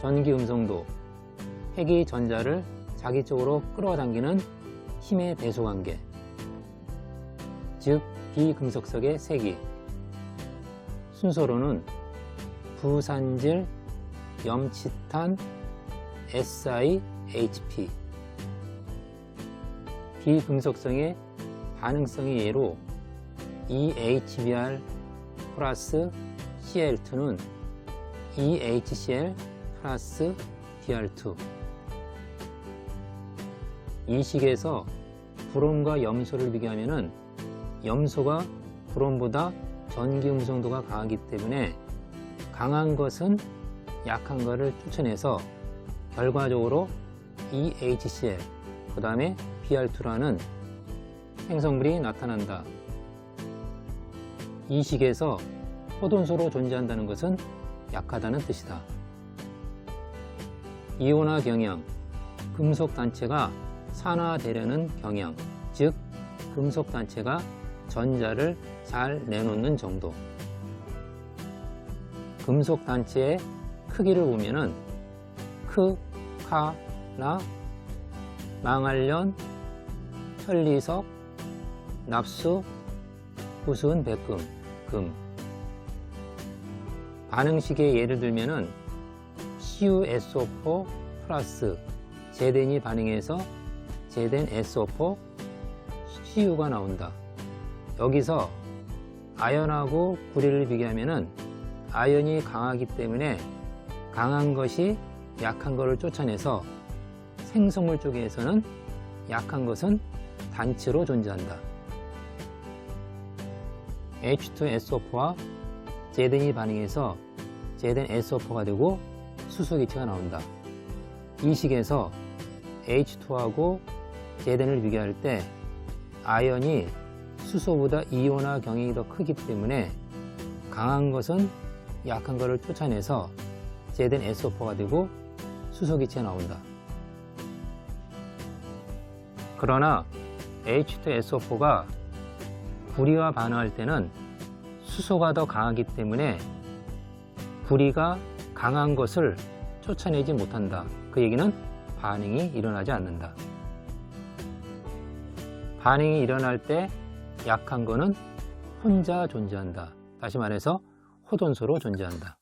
전기 음성도, 핵이 전자를 자기 쪽으로 끌어당기는 힘의 배수 관계, 즉 비금속석의 세기. 순서로는 부산질, 염치탄, SiHP. 비금속성의 반응성의 예로 EHBr 플러스 Cl2는 E EHCl 플러스 Br2 이 식에서 브롬과 염소를 비교하면 염소가 브롬보다 전기 음성도가 강하기 때문에 강한 것은 약한 것을 쫓아내서 결과적으로 EHCl 그 다음에 Br2라는 생성물이 나타난다. 이 식에서 호돈소로 존재한다는 것은 약하다는 뜻이다. 이온화 경향, 금속 단체가 산화되려는 경향, 즉 금속 단체가 전자를 잘 내놓는 정도. 금속 단체의 크기를 보면은 크, 카, 나, 망할련, 천리석, 납수, 구순, 백금, 금. 반응식의 예를 들면은 CuSO4 플러스 제덴이 반응해서 제덴 SO4 CU가 나온다. 여기서 아연하고 구리를 비교하면은 아연이 강하기 때문에 강한 것이 약한 것을 쫓아내서 생성물 쪽에서는 약한 것은 단체로 존재한다. H2SO4와 제덴이 반응해서 제덴 SO4가 되고 수소기체가 나온다. 이 식에서 H2하고 제덴을 비교할 때 아연이 수소보다 이온화 경향이 더 크기 때문에 강한 것은 약한 것을 쫓아내서 제덴 SO4가 되고 수소기체가 나온다. 그러나 H2SO4가 구리와 반응할 때는 수소가 더 강하기 때문에 구리가 강한 것을 쫓아내지 못한다. 그 얘기는 반응이 일어나지 않는다. 반응이 일어날 때 약한 거는 혼자 존재한다. 다시 말해서 호돈소로 존재한다.